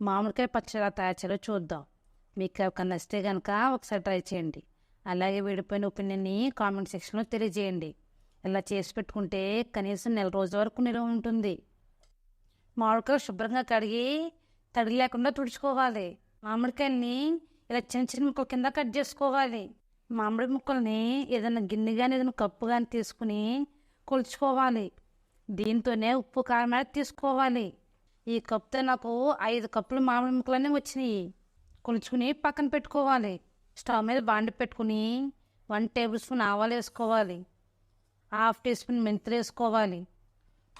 మామిడికాయ పచ్చడి తయారు చేయాలో చూద్దాం. మీకు ఎవరికన్నా నచ్చితే కనుక ఒకసారి ట్రై చేయండి. అలాగే విడిపోయిన ఒపీనియన్ని కామెంట్ సెక్షన్లో తెలియజేయండి. ఇలా చేసి పెట్టుకుంటే కనీసం నెల రోజుల వరకు నిల్వ ఉంటుంది. మామిడికాయ శుభ్రంగా కడిగి తడి లేకుండా తుడుచుకోవాలి. మామిడికాయల్ని ఇలా చిన్న చిన్న ముక్కల కింద కట్ చేసుకోవాలి. మామిడి ముక్కల్ని ఏదైనా గిన్నె కానీ ఏదైనా కప్పు కానీ తీసుకుని కొలుచుకోవాలి. దీంతోనే ఉప్పు కారం తీసుకోవాలి. ఈ కప్తో నాకు ఐదు కప్పులు మామిడి ముక్కలన్నీ వచ్చినాయి. కొలుచుకుని పక్కన పెట్టుకోవాలి. స్టవ్ మీద బాండి పెట్టుకుని వన్ టేబుల్ స్పూన్ ఆవాలు వేసుకోవాలి. హాఫ్ టీ స్పూన్ మెంతులు వేసుకోవాలి.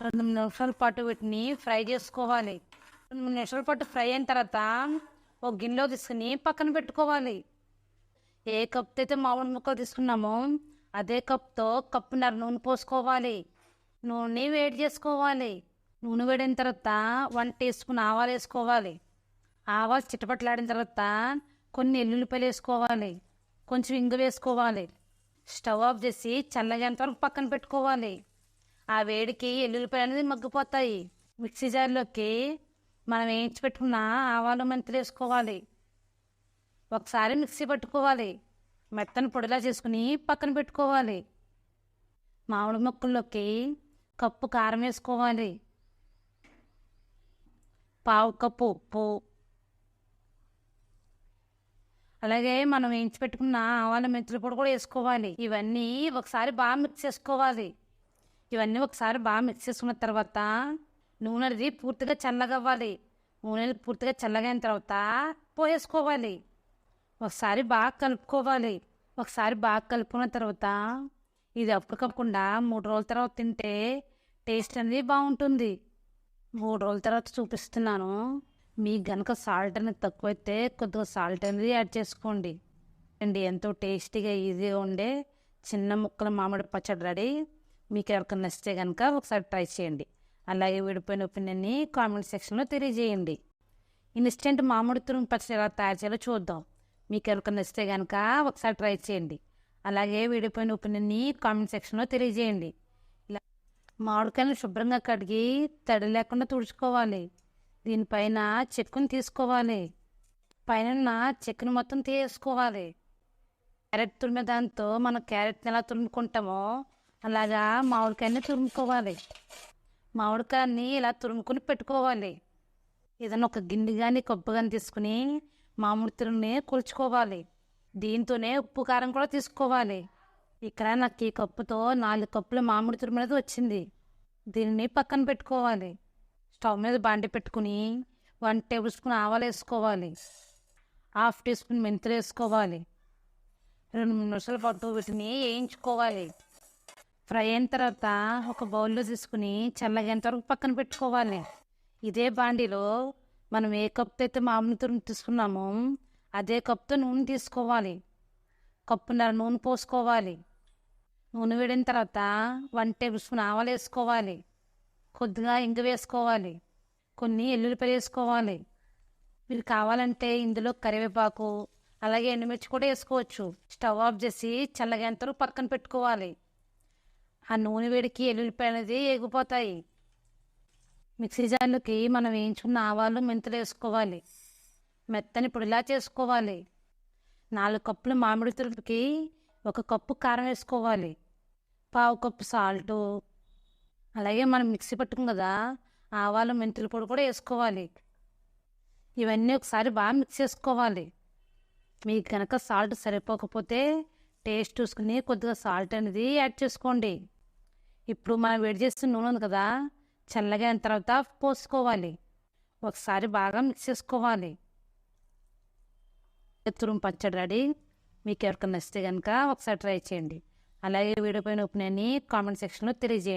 రెండు మూడు నిమిషాల పాటు వీటిని ఫ్రై చేసుకోవాలి. రెండు మూడు నిమిషాల పాటు ఫ్రై అయిన తర్వాత ఒక గిన్నెలో తీసుకుని పక్కన పెట్టుకోవాలి. ఏ కప్తో అయితే మామిడి ముక్కలు తీసుకున్నామో అదే కప్తో కప్పున్నర నూనె పోసుకోవాలి. నూనె వేడి చేసుకోవాలి. నూనె వేడిన తర్వాత వన్ టీ స్పూన్ ఆవాలు వేసుకోవాలి. ఆవాలు చిటపట్లాడిన తర్వాత కొన్ని ఎల్లుల్లిపాయలు వేసుకోవాలి. కొంచెం ఇంగు వేసుకోవాలి. స్టవ్ ఆఫ్ చేసి చల్లగేంత వరకు పక్కన పెట్టుకోవాలి. ఆ వేడికి ఎల్లుల్లిపాయలు అనేది మగ్గిపోతాయి. మిక్సీ జార్లోకి మనం వేయించి పెట్టుకున్న ఆవాలు మెంతులు వేసుకోవాలి. ఒకసారి మిక్సీ పట్టుకోవాలి. మెత్తని పొడిలా చేసుకుని పక్కన పెట్టుకోవాలి. మామిడి మొక్కల్లోకి కప్పు కారం వేసుకోవాలి. పావు కప్పు ఉప్పు. అలాగే మనం వేయించి పెట్టుకున్న ఆవాల మెంతులు పొడి కూడా వేసుకోవాలి. ఇవన్నీ ఒకసారి బాగా మిక్స్ చేసుకోవాలి. ఇవన్నీ ఒకసారి బాగా మిక్స్ చేసుకున్న తర్వాత నూనె అనేది పూర్తిగా చల్లగవ్వాలి. నూనె పూర్తిగా చల్లగైన తర్వాత పోయేసుకోవాలి. ఒకసారి బాగా కలుపుకోవాలి. ఒకసారి బాగా కలుపుకున్న తర్వాత ఇది అప్పుడు కాకుండా మూడు రోజుల తర్వాత తింటే టేస్ట్ అనేది బాగుంటుంది. మూడు రోజుల తర్వాత చూపిస్తున్నాను. మీకు గనక సాల్ట్ అనేది తక్కువైతే కొద్దిగా సాల్ట్ అనేది యాడ్ చేసుకోండి. అండి ఎంతో టేస్టీగా ఈజీగా ఉండే చిన్న ముక్కల మామిడి పచ్చడి రెడీ. మీకు ఎవరికైనా నచ్చితే కనుక ఒకసారి ట్రై చేయండి. అలాగే విడిపోయిన ఒపీనియన్ని కామెంట్ సెక్షన్లో తెలియజేయండి. ఇన్స్టెంట్ మామిడి తురుము పచ్చడి ఎలా తయారు చేయాలో చూద్దాం. మీకు ఎవరికైనా నచ్చితే కనుక ఒకసారి ట్రై చేయండి. అలాగే విడిపోయిన ఒపీనియన్ని కామెంట్ సెక్షన్లో తెలియజేయండి. మామిడికాయలు శుభ్రంగా కడిగి తడి లేకుండా తుడుచుకోవాలి. దీనిపైన చెక్కుని తీసుకోవాలి. పైన చెక్కుని మొత్తం తీసుకోవాలి. క్యారెట్ తురిమే దాంతో మనం క్యారెట్ని ఎలా తురుముకుంటామో అలాగా మామిడికాయని తురుముకోవాలి. మామిడికాయని ఇలా తురుముకుని పెట్టుకోవాలి. ఏదైనా ఒక గిన్నె కానీ కప్పు కానీ తీసుకుని మామిడి తురుని కొలుచుకోవాలి. దీంతోనే ఉప్పు కారం కూడా తీసుకోవాలి. ఇక్కడ నాకు ఈ కప్పుతో నాలుగు కప్పుల మామిడి తురుము వచ్చింది. దీనిని పక్కన పెట్టుకోవాలి. స్టవ్ మీద బాండి పెట్టుకుని వన్ టేబుల్ స్పూన్ ఆవాలు వేసుకోవాలి. హాఫ్ టీ స్పూన్ మెంతులు వేసుకోవాలి. రెండు మూడు నిమిషాల పాటు వీటిని వేయించుకోవాలి. ఫ్రై అయిన తర్వాత ఒక బౌల్లో తీసుకుని చల్లగేంత వరకు పక్కన పెట్టుకోవాలి. ఇదే బాండిలో మనం ఏ కప్తో అయితే మామిడి తురుము తీసుకున్నామో అదే కప్తో నూనె తీసుకోవాలి. కప్పున్నర నూనె పోసుకోవాలి. నూనె వేడిన తర్వాత వన్ టేబుల్ స్పూన్ ఆవాలు వేసుకోవాలి. కొద్దిగా ఇంగు వేసుకోవాలి. కొన్ని ఎల్లుల్లిపాయలు వేసుకోవాలి. మీరు కావాలంటే ఇందులో కరివేపాకు అలాగే ఎండుమిర్చి కూడా వేసుకోవచ్చు. స్టవ్ ఆఫ్ చేసి చల్లగేంత పక్కన పెట్టుకోవాలి. ఆ నూనె వేడికి ఎల్లుల్లిపాయ అనేది ఎగిపోతాయి మిక్సీ జార్లోకి మనం వేయించుకున్న ఆవాలు మెంతులు వేసుకోవాలి. మెత్తని పొడిలా చేసుకోవాలి. నాలుగు కప్పులు మామిడి తురుపుకి ఒక కప్పు కారం వేసుకోవాలి. పావు కప్పు సాల్టు అలాగే మనం మిక్సీ పట్టుకుం కదా ఆవాలు మెంతుల పొడి కూడా వేసుకోవాలి. ఇవన్నీ ఒకసారి బాగా మిక్స్ చేసుకోవాలి. మీకు కనుక సాల్ట్ సరిపోకపోతే టేస్ట్ చూసుకుని కొద్దిగా సాల్ట్ అనేది యాడ్ చేసుకోండి. ఇప్పుడు మనం వేడి చేస్తున్న నూనె ఉంది కదా చల్లగా అయిన తర్వాత పోసుకోవాలి. ఒకసారి బాగా మిక్స్ చేసుకోవాలి. తురుము పచ్చడి రెడీ. మీకు ఎవరికైనా నచ్చితే కనుక ఒకసారి ట్రై చేయండి. అలాగే వీడియో పైన ఒపీనియన్ని కామెంట్ సెక్షన్లో తెలియజేయండి.